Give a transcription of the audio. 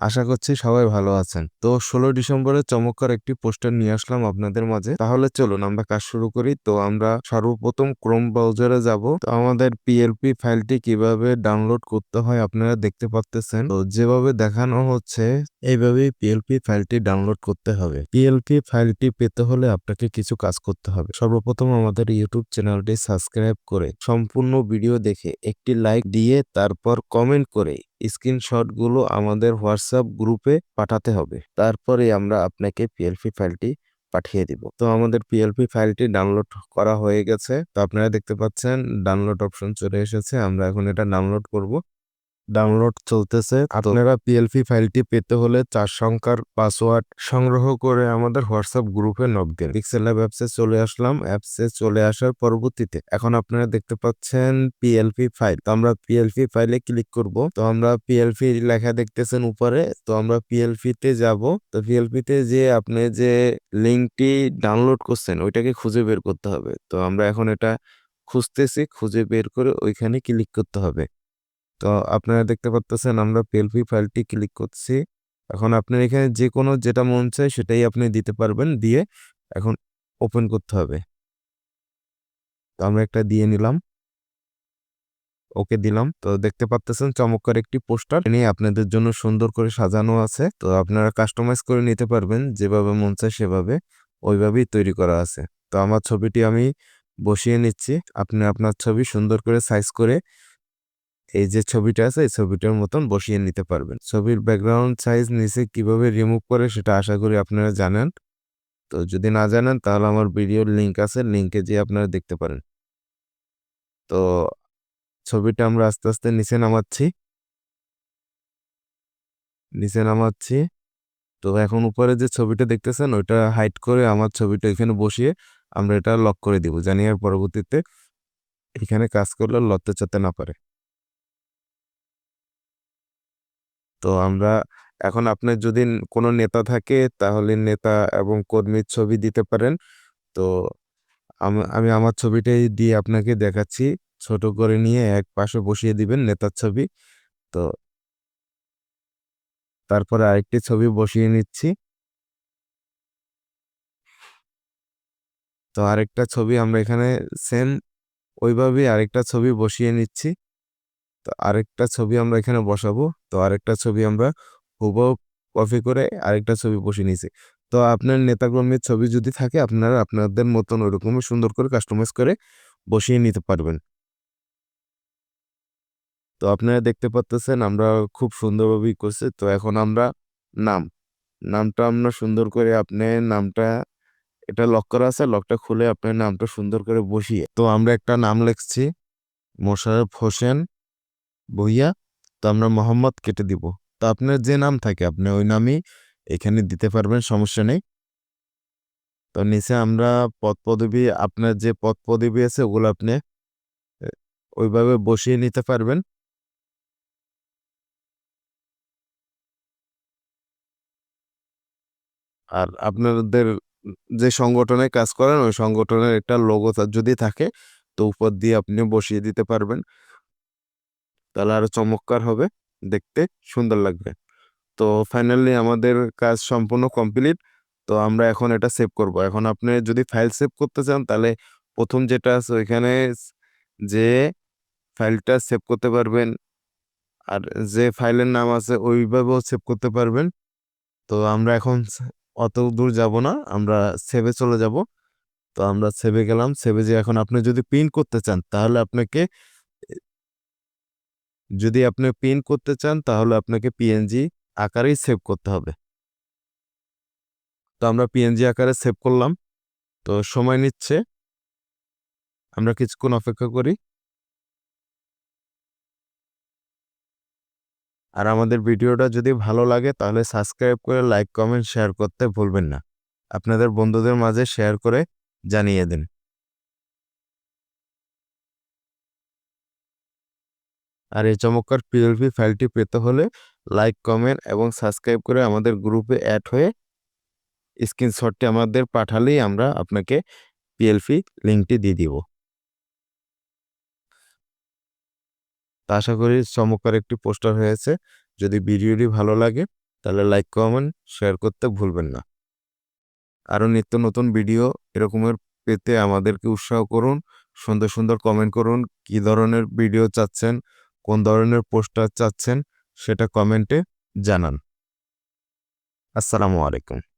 আশা করছি সবাই ভালো আছেন। তো ষোলো ডিসেম্বরে চমৎকার একটি পোস্টার নিয়ে আসলাম আপনাদের মাঝে। তাহলে চলুন আমরা কাজ শুরু করি। তো আমরা সর্বপ্রথম ক্রোম ব্রাউজারে যাব। তো আমাদের পিএলপি ফাইলটি কীভাবে ডাউনলোড করতে হয় আপনারা দেখতে পাচ্তেছেন তো যেভাবে দেখানো হচ্ছে, এইভাবেই পিএলপি ফাইলটি ডাউনলোড করতে হবে। পিএলপি ফাইলটি পেতে হলে আপনাকে কিছু কাজ করতে হবে। সর্বপ্রথম আমাদের ইউটিউব চ্যানেলটি সাবস্ক্রাইব করে সম্পূর্ণ ভিডিও দেখে একটি লাইক দিয়ে তারপর কমেন্ট করে স্ক্রিনশটগুলো আমাদের হোয়াটসঅ্যাপ গ্রুপে পাঠাতে হবে। তারপরে আমরা আপনাকে পিএলপি ফাইলটি পাঠিয়ে দিব। তো আমাদের পিএলপি ফাইলটি ডাউনলোড করা হয়ে গেছে। তো আপনারা দেখতে পাচ্ছেন ডাউনলোড অপশন চলে এসেছে। আমরা এখন এটা ডাউনলোড করব। ডাউনলোড চলতেছে। আপনারা পিএলপি ফাইলটি পেতে হলে চার সংখ্যার পাসওয়ার্ড সংগ্রহ করে আমাদের হোয়াটসঅ্যাপ গ্রুপে নক দিন পিক্সেল ল্যাব অ্যাপসে চলে আসলাম। অ্যাপসে চলে আসার পরবর্তীতে এখন আপনারা দেখতে পাচ্ছেন পিএলপি ফাইল তো আমরা পিএলপি ফাইলে ক্লিক করব। তো আমরা পিএলপি লেখা দেখতেছেন উপরে। তো আমরা পিএলপি তে যাব। তো পিএলপি তে যে আপনি যে লিঙ্কটি ডাউনলোড করছেন ওইটাকে খুঁজে বের করতে হবে। তো আমরা এখন এটা খুঁজতেছি। খুঁজে বের করে ওইখানে ক্লিক করতে হবে। তো আপনারা দেখতে পাচ্তেছেন আমরা পিএলপি ফাইলটি ক্লিক করছি। এখন আপনার এখানে যে কোনো যেটা মন চায় সেটাই আপনি দিতে পারবেন, দিয়ে এখন ওপেন করতে হবে। তো আমরা একটা দিয়ে নিলাম। ওকে দিলাম। তো দেখতে পাচ্তেছেন চমৎকার একটি পোস্টার। নিয়ে আপনাদের জন্য সুন্দর করে সাজানো আছে। তো আপনারা কাস্টমাইজ করে নিতে পারবেন, যেভাবে মন চায় সেভাবে ওইভাবেই তৈরি করা আছে। তো আমার ছবিটি আমি বসিয়ে নিচ্ছি। আপনি আপনার ছবি সুন্দর করে সাইজ করে এই যে ছবিটা আছে, এই ছবিটার মতন বসিয়ে নিতে পারবেন। ছবির ব্যাকগ্রাউন্ড সাইজ নিচে কীভাবে রিমুভ করে সেটা আশা করি আপনারা জানেন। তো যদি না জানেন, তাহলে আমার ভিডিওর লিঙ্ক আছে লিঙ্কে যেয়ে আপনারা দেখতে পারেন। তো ছবিটা আমরা আস্তে আস্তে নিচে নামাচ্ছি। নিচে নামাচ্ছি। তো এখন উপরে যে ছবিটা দেখতেছেন, ওইটা হাইট করে আমার ছবিটা এখানে বসিয়ে আমরা এটা লক করে দিব। জানি আর পরবর্তীতে এখানে কাজ করলে লড়তে চড়তে না পারে। তো আমরা এখন আপনার যদি কোনো নেতা থাকে তাহলে নেতা এবং কর্মীর ছবি দিতে পারেন। তো আমি আমার ছবিটাই দিয়ে আপনাকে দেখাচ্ছি। ছোট করে নিয়ে এক পাশে বসিয়ে দিবেন নেতার ছবি। তো তারপরে আরেকটি ছবি বসিয়ে নিচ্ছি। তো আরেকটা ছবি আমরা এখানে সেম ওইভাবেই আরেকটা ছবি বসিয়ে নিচ্ছি। তো আরেকটা ছবি আমরা এখানে বসাবো। তো আরেকটা ছবি আমরা হুবহু কপি করে আরেকটা ছবি বসিয়ে নিয়েছি। তো আপনার নেতাকর্মীর ছবি যদি থাকে, আপনারা আপনাদের মতন ওইরকমই সুন্দর করে কাস্টমাইজ করে বসিয়ে নিতে পারবেন। তো আপনারা দেখতে পাচ্তেছেন আমরা খুব সুন্দরভাবেই করছি। তো এখন আমরা নাম, নামটা আমরা সুন্দর করে আপনি নামটা, এটা লক করা আছে লকটা খুলে আপনার নামটা সুন্দর করে বসিয়ে। তো আমরা একটা নাম লিখছি মোশারফ হোসেন। বইয়া তো আমরা মোহাম্মদ কেটে দিব। তো আপনার যে নাম থাকে, আপনি ওই নামই এখানে দিতে পারবেন, সমস্যা নেই। তো নিচে আমরা পদ পদবী আপনার যে পদ পদবী আছে, ওগুলো আপনি ওইভাবে বসিয়ে নিতে পারবেন। আর আপনাদের যে সংগঠনে কাজ করেন, ওই সংগঠনের একটা লোগো যদি থাকে, তো উপর দিয়ে আপনি বসিয়ে দিতে পারবেন। তাহলে আরও চমৎকার হবে। দেখতে সুন্দর লাগবে। তো ফাইনালি আমাদের কাজ সম্পূর্ণ কমপ্লিট তো আমরা এখন এটা সেভ করব। এখন আপনি যদি ফাইল সেভ করতে চান, তাহলে প্রথম যেটা আছে ওইখানে যে ফাইলটা সেভ করতে পারবেন, আর যে ফাইলের নাম আছে ওইভাবেও সেভ করতে পারবেন। তো আমরা এখন অত দূর যাব না, আমরা সেভে চলে যাব। তো আমরা সেভে গেলাম। সেভে যে এখন আপনি যদি প্রিন্ট করতে চান, তাহলে আপনাকে যদি আপনি পিন করতে চান, তাহলে আপনাকে পিএনজি আকারেই সেভ করতে হবে। তো আমরা পিএনজি আকারে সেভ করলাম। তো সময় নিচ্ছে। আমরা কিছুক্ষণ অপেক্ষা করি। আর আমাদের ভিডিওটা যদি ভালো লাগে, তাহলে সাবস্ক্রাইব করে লাইক কমেন্ট শেয়ার করতে ভুলবেন না। আপনাদের বন্ধুদের মাঝে শেয়ার করে জানিয়ে দিন। আর এই চমৎকার পিএলপি ফাইলটি পেতে হলে লাইক, কমেন্ট এবং সাবস্ক্রাইব করে আমাদের গ্রুপে অ্যাড হয়ে স্ক্রিনশটটি আমাদের পাঠালেই আমরা আপনাকে পিএলপি লিঙ্কটি দিয়ে দিব। তা আশা করি চমৎকার একটি পোস্টার হয়েছে। যদি ভিডিওটি ভালো লাগে তাহলে লাইক, কমেন্ট, শেয়ার করতে ভুলবেন না। আরও নিত্য নতুন ভিডিও এরকমের পেতে আমাদেরকে উৎসাহ করুন, সুন্দর সুন্দর কমেন্ট করুন, কি ধরনের ভিডিও চাচ্ছেন কোন ধরনের পোস্টার চাচ্ছেন সেটা কমেন্টে জানান। আসসালামু আলাইকুম।